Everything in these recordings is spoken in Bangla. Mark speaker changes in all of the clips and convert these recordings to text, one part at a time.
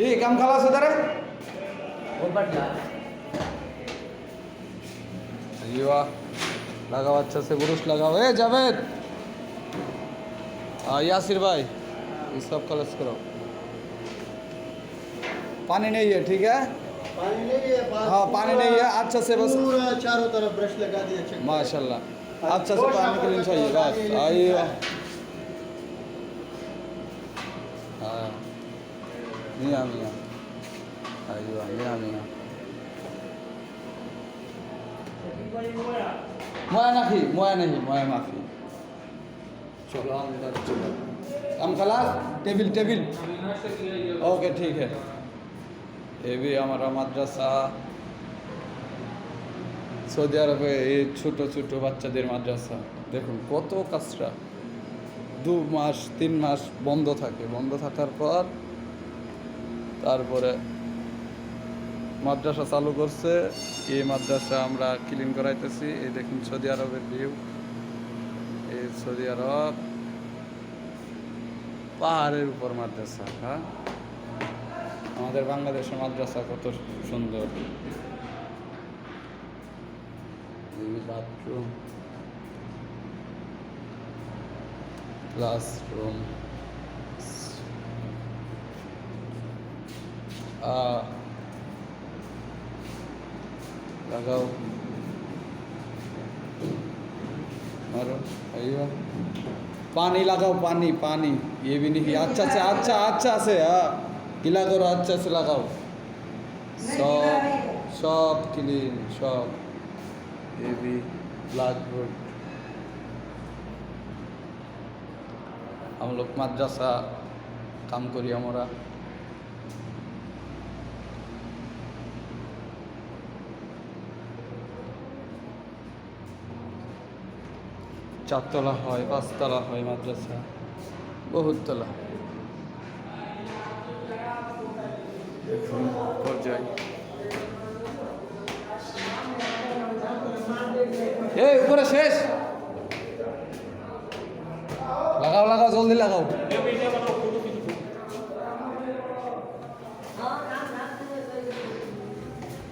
Speaker 1: ये कम खलास उधर है लगाओ अच्छा से बुरुश लगाओ। ए जावेद! यासिर भाई ये सब कलश करो। पानी नहीं है ठीक है?
Speaker 2: पानी नहीं है पानी
Speaker 1: हाँ पानी नहीं है। अच्छा से बस
Speaker 2: पूरा चारों तरफ़ ब्रश लगा दिया
Speaker 1: माशाल्लाह। अच्छा से अच्छा, पानी के लिए अच्छा, चाहिए बस। आइए। हाँ। Mira, mira. Ayuda, mira, mira. ময়া নাফি ময়া নাহি ময়া মাফি চলো আমরা চলো আম খালাস টেবিল টেবিল ওকে ঠিক হ্যাঁ আমার মাদ্রাসা সৌদি আরবে এই ছোট ছোট বাচ্চাদের মাদ্রাসা দেখুন কত কাজটা দু মাস তিন মাস বন্ধ থাকে বন্ধ থাকার পর তারপরে মাদ্রাসা চালু করছে। এই মাদ্রাসা আমরা ক্লিন করাইতেছি। এই দেখুন সৌদি আরবের ভিউ এই সৌদি আরব পাহাড়ের উপর মাদ্রাসা হ্যাঁ? আমাদের বাংলাদেশের মাদ্রাসা কত সুন্দর। বাথরুম ক্লাসরুম लगाओ मारो आइयो पानी लगाओ पानी पानी ये भी नहीं अच्छा से अच्छा अच्छा से हाँ गीला करो अच्छा से लगाओ सब सब क्लीन सब ये भी ब्लैक बोर्ड हम लोग मद्रासा काम करी हमारा চারতলা হয়, পাঁচতলা হয় মাদ্রাসা বহুতলা দেখুন এই, উপরে শেষ। লাগাও লাগাও, জলদি লাগাও।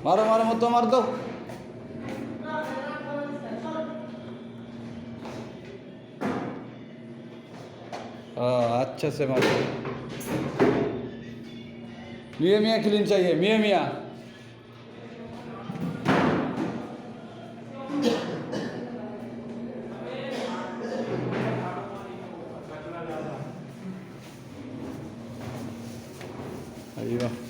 Speaker 1: মারো মারো, মতো মার দো हाँ, अच्छे से मारो मियाँ मियाँ क्लीन चाहिए मियाँ मियाँ। अय्यो